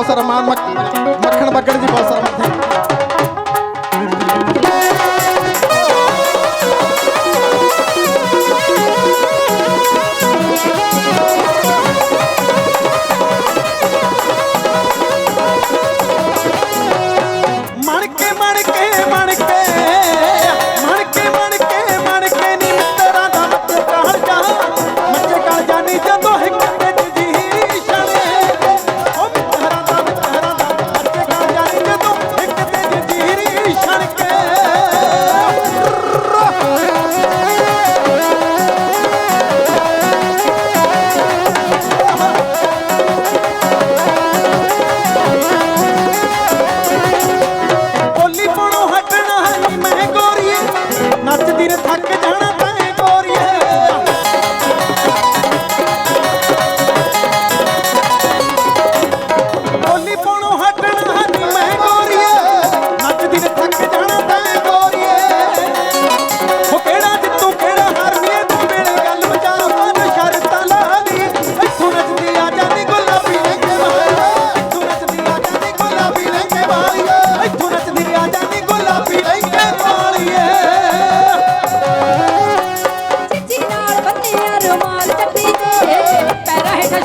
आओ सर मान मक्खन मक्खन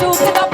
যুগ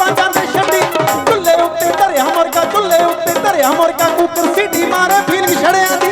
আমার কাকু ਕੁਰਸੀ ਦੀ ਮਾਰੇ ਫਿਲਮ ਛੜਿਆ